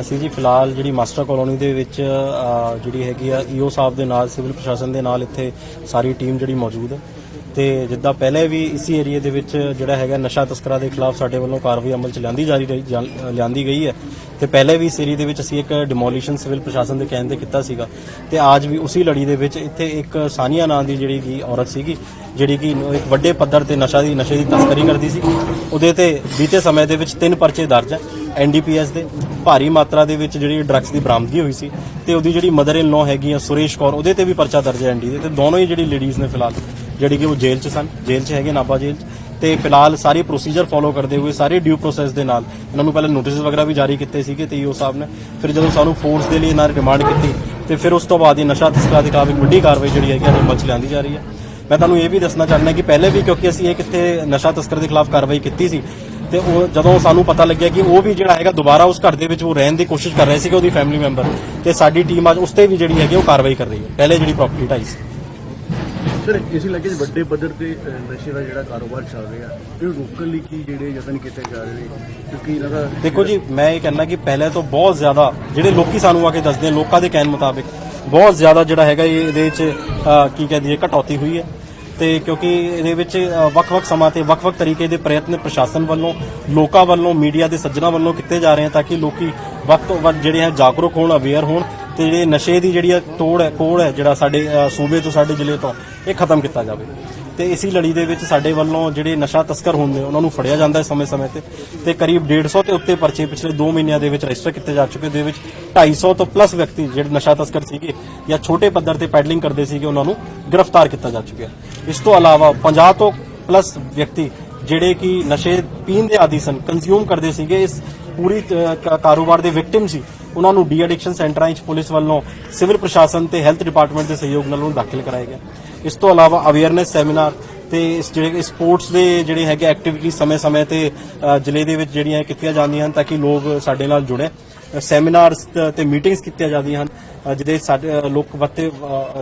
ਅਸੀਂ ਜੀ ਫਿਲਹਾਲ ਜਿਹੜੀ ਮਾਸਟਰ ਕਲੋਨੀ ਦੇ ਵਿੱਚ ਜਿਹੜੀ ਹੈਗੀ ਆ ਈਓ ਸਾਹਿਬ ਦੇ ਨਾਲ, ਸਿਵਲ ਪ੍ਰਸ਼ਾਸਨ ਦੇ ਨਾਲ ਇੱਥੇ ਸਾਰੀ ਟੀਮ ਜਿਹੜੀ ਮੌਜੂਦ ਹੈ। ਤੇ ਜਿੱਦਾਂ ਪਹਿਲੇ ਵੀ ਇਸੀ ਏਰੀਆ ਦੇ ਵਿੱਚ ਜਿਹੜਾ ਹੈਗਾ ਨਸ਼ਾ ਤਸਕਰਾਂ ਦੇ ਖਿਲਾਫ ਸਾਡੇ ਵੱਲੋਂ ਕਾਰਵਾਈ ਅਮਲ ਚ ਲਿਆਂਦੀ ਜਾ ਰਹੀ ਜਾਂ- ਲਿਆਂਦੀ ਗਈ ਹੈ। ਤੇ ਪਹਿਲੇ ਵੀ ਇਸ ਏਰੀਆ ਦੇ ਵਿੱਚ ਅਸੀਂ ਇੱਕ ਡਿਮੋਲੀਸ਼ਨ ਸਿਵਲ ਪ੍ਰਸ਼ਾਸਨ ਦੇ ਕਹਿਣ ਤੇ ਕੀਤਾ ਸੀਗਾ। ਤੇ ਅੱਜ ਵੀ ਉਸੇ ਲੜੀ ਦੇ ਵਿੱਚ ਇੱਥੇ ਇੱਕ ਸਾਨੀਆ ਨਾਂ ਦੀ ਜਿਹੜੀ ਕਿ ਔਰਤ ਸੀਗੀ, ਜਿਹੜੀ ਕਿ ਇੱਕ ਵੱਡੇ ਪੱਧਰ ਤੇ ਨਸ਼ਾ ਦੀ, ਨਸ਼ੇ ਦੀ ਤਸਕਰੀ ਕਰਦੀ ਸੀ। ਉਹਦੇ ਤੇ ਬੀਤੇ ਸਮੇਂ ਦੇ ਵਿੱਚ ਤਿੰਨ ਪਰਚੇ ਦਰਜ ਹੈ। ਐਨਡੀਪੀਐਸ ਦੇ ਭਾਰੀ ਮਾਤਰਾ ਦੇ ਵਿੱਚ ਜਿਹੜੀ ਡਰੱਗਸ ਦੀ ਬਰਾਮਦਗੀ ਹੋਈ ਸੀ ਤੇ ਉਹਦੀ ਜਿਹੜੀ ਮਦਰ ਇਨ ਲਾ ਹੈਗੀ ਆ ਸੁਰੇਸ਼ ਕੌਰ, ਉਹਦੇ ਤੇ ਵੀ ਪਰਚਾ ਦਰਜ ਹੈ ਐਨਡੀ ਦੇ ਤੇ ਦੋਨੋਂ ਹੀ ਜਿਹੜੀ ਲੇਡੀਜ਼ ਨੇ ਫਿਲਹਾਲ, ਜਿਹੜੀ ਕਿ ਉਹ ਜੇਲ੍ਹ 'ਚ ਸਨ, ਜੇਲ੍ਹ 'ਚ ਹੈਗੇ ਨਾਭਾ ਜੇਲ੍ਹ 'ਚ ਤੇ ਫਿਲਹਾਲ ਸਾਰੇ ਪ੍ਰੋਸੀਜਰ ਫੋਲੋ ਕਰਦੇ ਹੋਏ ਸਾਰੇ ਡਿਊ ਪ੍ਰੋਸੈਸ ਦੇ ਨਾਲ ਇਹਨਾਂ ਨੂੰ ਪਹਿਲਾਂ ਨੋਟਿਸ ਵਗੈਰਾ ਵੀ ਜਾਰੀ ਕੀਤੇ ਸੀਗੇ ਤੇ ਈਓ ਸਾਹਿਬ ਨੇ, ਫਿਰ ਜਦੋਂ ਸਾਨੂੰ ਫੋਰਸ ਦੇ ਲਈ ਇਹਨਾਂ ਨੇ ਡਿਮਾਂਡ ਕੀਤੀ ਤੇ ਫਿਰ ਉਸ ਤੋਂ ਬਾਅਦ ਇਹ ਨਸ਼ਾ ਤਸਕਰਾਂ ਦੇ ਖਿਲਾਫ ਇੱਕ ਵੱਡੀ ਕਾਰਵਾਈ ਜਿਹੜੀ ਹੈਗੀ ਆ ਅਮਲ 'ਚ ਲਿਆਂਦੀ ਜਾ ਰਹੀ ਹੈ। ਮੈਂ ਤੁਹਾਨੂੰ ਇਹ ਵੀ ਦੱਸਣਾ ਚਾਹੁੰਦਾ ਕਿ ਪਹਿਲੇ ਵੀ ਕਿਉਂਕਿ ਅਸੀਂ ਇਹ ਕਿੱਥੇ ਨਸ਼ਾ ਤਸਕਰ ਦੇ ਖਿਲਾਫ ਕਾਰਵਾਈ ਕੀਤੀ ਸੀ ਤੇ ਉਹ ਜਦੋਂ ਸਾਨੂੰ ਪਤਾ ਲੱਗਿਆ ਕਿ ਉਹ ਵੀ ਜਿਹੜਾ ਹੈਗਾ ਦੁਬਾਰਾ ਉਸ ਘਰ ਦੇ ਵਿੱਚ ਉਹ ਰਹਿਣ ਦੀ ਕੋਸ਼ਿਸ਼ ਕਰ ਰਹੇ ਸੀਗੇ ਉਹਦੀ ਫੈਮਿਲੀ ਮੈਂਬਰ ਤੇ ਸਾਡੀ ਟੀਮ ਅੱਜ ਉਸ ਤੇ ਵੀ ਜਿਹੜੀ ਹੈਗੀ ਉਹ ਕਾਰਵਾਈ ਕਰ ਰਹੀ ਹੈ। ਪਹਿਲੇ ਜਿਹੜੀ ਪ੍ਰਾਪਰਟੀ ਢਾਈ ਸੀ। ਸਰ ਇਸੇ 'ਚ ਵੱਡੇ ਪੱਧਰ ਤੇ ਨਸ਼ੇ ਦਾ ਜਿਹੜਾ ਕਾਰੋਬਾਰ ਚੱਲ ਰਿਹਾ ਇਹ ਰੋਕਣ ਲਈ ਕੀ ਜਿਹੜੇ ਯਤਨ ਕੀਤੇ ਜਾ ਰਹੇ ਨੇ? ਕਿਉਂਕਿ ਇਹਨਾਂ ਦਾ ਦੇਖੋ ਜੀ ਮੈਂ ਇਹ ਕਹਿੰਦਾ ਕਿ ਪਹਿਲੇ ਤੋਂ ਬਹੁਤ ਜ਼ਿਆਦਾ ਜਿਹੜੇ ਲੋਕੀ ਸਾਨੂੰ ਆ ਕੇ ਦੱਸਦੇ ਲੋਕਾਂ ਦੇ ਕਹਿਣ ਮੁਤਾਬਿਕ ਬਹੁਤ ਜ਼ਿਆਦਾ ਜਿਹੜਾ ਹੈਗਾ ਇਹ ਇਹਦੇ ਵਿੱਚ ਕੀ ਕਹਿੰਦੀ ਹੈ ਕਟੌਤੀ ਹੋਈ ਹੈ। ਤੇ ਕਿਉਂਕਿ ਇਹਦੇ ਵਿੱਚ ਵੱਖ-ਵੱਖ ਸਮਾਂ ਤੇ ਵੱਖ-ਵੱਖ ਤਰੀਕੇ ਦੇ ਪ੍ਰਯਤਨ ਪ੍ਰਸ਼ਾਸਨ ਵੱਲੋਂ, ਲੋਕਾਂ ਵੱਲੋਂ, ਮੀਡੀਆ ਦੇ ਸੱਜਣਾ ਵੱਲੋਂ ਕੀਤੇ ਜਾ ਰਹੇ ਹਨ ਤਾਂ ਕਿ ਲੋਕੀ ਵੱਧ ਤੋਂ ਵੱਧ ਜਿਹੜੇ ਹੈ ਜਾਗਰੂਕ ਹੋਣ ਅਵੇਅਰ ਹੋਣ ਤੇ ਜਿਹੜੇ ਨਸ਼ੇ ਦੀ ਜਿਹੜੀ ਤੋੜ ਹੈ ਕੋੜ ਹੈ ਜਿਹੜਾ ਸਾਡੇ ਸੂਬੇ ਤੋਂ, ਸਾਡੇ ਜ਼ਿਲ੍ਹੇ ਤੋਂ, ਇਹ ਖਤਮ ਕੀਤਾ ਜਾਵੇ। ਤੇ ਇਸੀ ਲੜੀ ਦੇ ਵਿੱਚ ਸਾਡੇ ਵੱਲੋਂ ਜਿਹੜੇ ਨਸ਼ਾ ਤਸਕਰ ਹੁੰਦੇ ਉਹਨਾਂ ਨੂੰ ਫੜਿਆ ਜਾਂਦਾ ਹੈ ਸਮੇਂ-ਸਮੇਂ ਤੇ। ਤੇ ਕਰੀਬ 150 ਤੇ ਉੱਤੇ ਪਰਚੇ ਪਿਛਲੇ 2 ਮਹੀਨਿਆਂ ਦੇ ਵਿੱਚ ਰਜਿਸਟਰ ਕੀਤੇ ਜਾ ਚੁੱਕੇ, ਦੇ ਵਿੱਚ 250 ਤੋਂ ਪਲੱਸ ਵਿਅਕਤੀ ਜਿਹੜੇ ਨਸ਼ਾ ਤਸਕਰ ਸੀਗੇ ਜਾਂ ਛੋਟੇ ਪੱਧਰ ਤੇ ਪੈਡਲਿੰਗ ਕਰਦੇ ਸੀਗੇ, ਉਹਨਾਂ ਨੂੰ ਗ੍ਰਿਫਤਾਰ ਕੀਤਾ ਜਾ ਚੁੱਕਿਆ। ਇਸ ਤੋਂ ਇਲਾਵਾ 50 ਤੋਂ ਪਲੱਸ ਵਿਅਕਤੀ ਜਿਹੜੇ ਕਿ ਨਸ਼ੇ ਪੀਣ ਦੇ ਆਦੀ ਸਨ ਕੰਜ਼ਿਊਮ ਕਰਦੇ ਸੀਗੇ, ਇਸ ਪੂਰੀ ਕਾਰੋਬਾਰ ਦੇ ਵਿਕਟਿਮ ਸੀ, ਉਹਨਾਂ ਨੂੰ ਡੀ ਐਡਿਕਸ਼ਨ ਸੈਂਟਰਾਂ ਵਿੱਚ ਪੁਲਿਸ ਵੱਲੋਂ ਸਿਵਲ ਪ੍ਰਸ਼ਾਸਨ ਤੇ ਹੈਲਥ ਡਿਪਾਰਟਮੈਂਟ ਦੇ ਸਹਿਯੋਗ ਨਾਲ ਉਹਨੂੰ ਦਾਖਲ ਕਰਾਇਆ ਗਿਆ। ਇਸ ਤੋਂ ਇਲਾਵਾ ਅਵੇਅਰਨੈਸ ਸੈਮੀਨਾਰ ਤੇ ਜਿਹੜੇ ਸਪੋਰਟਸ ਦੇ ਜਿਹੜੇ ਹੈਗੇ ਐਕਟੀਵਿਟੀ ਸਮੇਂ-ਸਮੇਂ ਤੇ ਜ਼ਿਲ੍ਹੇ ਦੇ ਵਿੱਚ ਜਿਹੜੀਆਂ ਕੀਤੀਆਂ ਜਾਂਦੀਆਂ ਹਨ ਤਾਂ ਕਿ ਲੋਕ ਸਾਡੇ ਨਾਲ ਜੁੜੇ। ਸੈਮੀਨਾਰਸ ਤੇ ਮੀਟਿੰਗਸ ਕੀਤੀਆਂ ਜਾਂਦੀਆਂ ਹਨ ਜਿਹਦੇ ਸਾਡੇ ਲੋਕ ਵੱਤੇ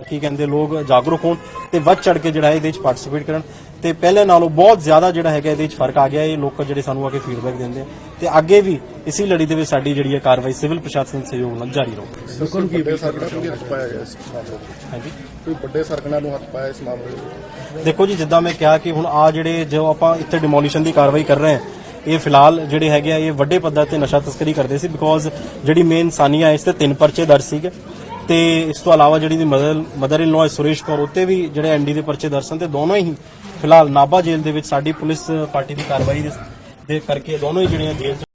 ਕੀ ਕਹਿੰਦੇ ਲੋਕ ਜਾਗਰੂਕ ਹੋਣ ਤੇ ਵੱਧ ਚੜ ਕੇ ਜਿਹੜਾ ਇਹਦੇ ਵਿੱਚ ਪਾਰਟਿਸਿਪੇਟ ਕਰਨ। ਤੇ ਪਹਿਲੇ ਨਾਲੋਂ ਬਹੁਤ ਜ਼ਿਆਦਾ ਜਿਹੜਾ ਹੈਗਾ ਇਹਦੇ ਵਿੱਚ ਫ਼ਰਕ ਆ ਗਿਆ ਇਹ ਲੋਕ ਜਿਹੜੇ ਸਾਨੂੰ ਆ ਕੇ ਫੀਡਬੈਕ ਦਿੰਦੇ ਆ। ਤੇ ਅੱਗੇ ਵੀ ਇਸੀ ਲੜੀ ਦੇ ਵਿੱਚ ਸਾਡੀ ਜਿਹੜੀ ਹੈ ਕਾਰਵਾਈ ਸਿਵਲ ਪ੍ਰਸ਼ਾਸਨ ਦੇ ਸਹਿਯੋਗ ਨਾਲ ਜਾਰੀ ਰਹੂ। ਲੋਕਾਂ ਕੀ ਸਰਕਣਾ ਨੂੰ ਹੱਥ ਪਾਇਆ ਗਿਆ ਇਸ ਮਾਮਲੇ ਹਾਂਜੀ। ਕੋਈ ਵੱਡੇ ਸਰਕਣਾ ਨੂੰ ਹੱਥ ਪਾਇਆ ਇਸ ਮਾਮਲੇ ਦੇਖੋ ਜੀ ਜਿੱਦਾਂ ਮੈਂ ਕਿਹਾ ਕਿ ਹੁਣ ਆ ਜਿਹੜੇ ਜੋ ਆਪਾਂ ਇੱਥੇ ਡਿਮੋਲੀਸ਼ਨ ਦੀ ਕਾਰਵਾਈ ਕਰ ਰਹੇ ਹਾਂ ਇਹ ਫਿਲਹਾਲ ਜਿਹੜੇ ਹੈਗੇ ਆ, ਇਹ ਵੱਡੇ ਪੱਧਰ ਤੇ ਨਸ਼ਾ ਤਸਕਰੀ ਕਰਦੇ ਸੀ ਬਿਕੋਜ਼ ਜਿਹੜੀ ਮੇਨ ਸਾਨੀਆ ਇਸ ਤੇ ਤਿੰਨ ਪਰਚੇ ਦਰਜ ਸੀਗੇ। ਤੇ ਇਸ ਤੋਂ ਇਲਾਵਾ ਜਿਹੜੀ ਦੀ mother mother in law Suresh Kaur, ਉੱਤੇ ਵੀ ਜਿਹੜੇ ਐਨਡੀ ਦੇ ਪਰਚੇ ਦਰਜ ਸਨ ਤੇ ਦੋਨੋਂ ਹੀ ਫਿਲਹਾਲ ਨਾਭਾ ਜੇਲ੍ਹ ਦੇ ਵਿੱਚ ਸਾਡੀ ਪੁਲਿਸ ਪਾਰਟੀ ਦੀ ਕਾਰਵਾਈ ਦੇ- ਕਰਕੇ ਦੋਨੋਂ ਹੀ ਜਿਹੜੀਆਂ ਜੇਲ੍ਹ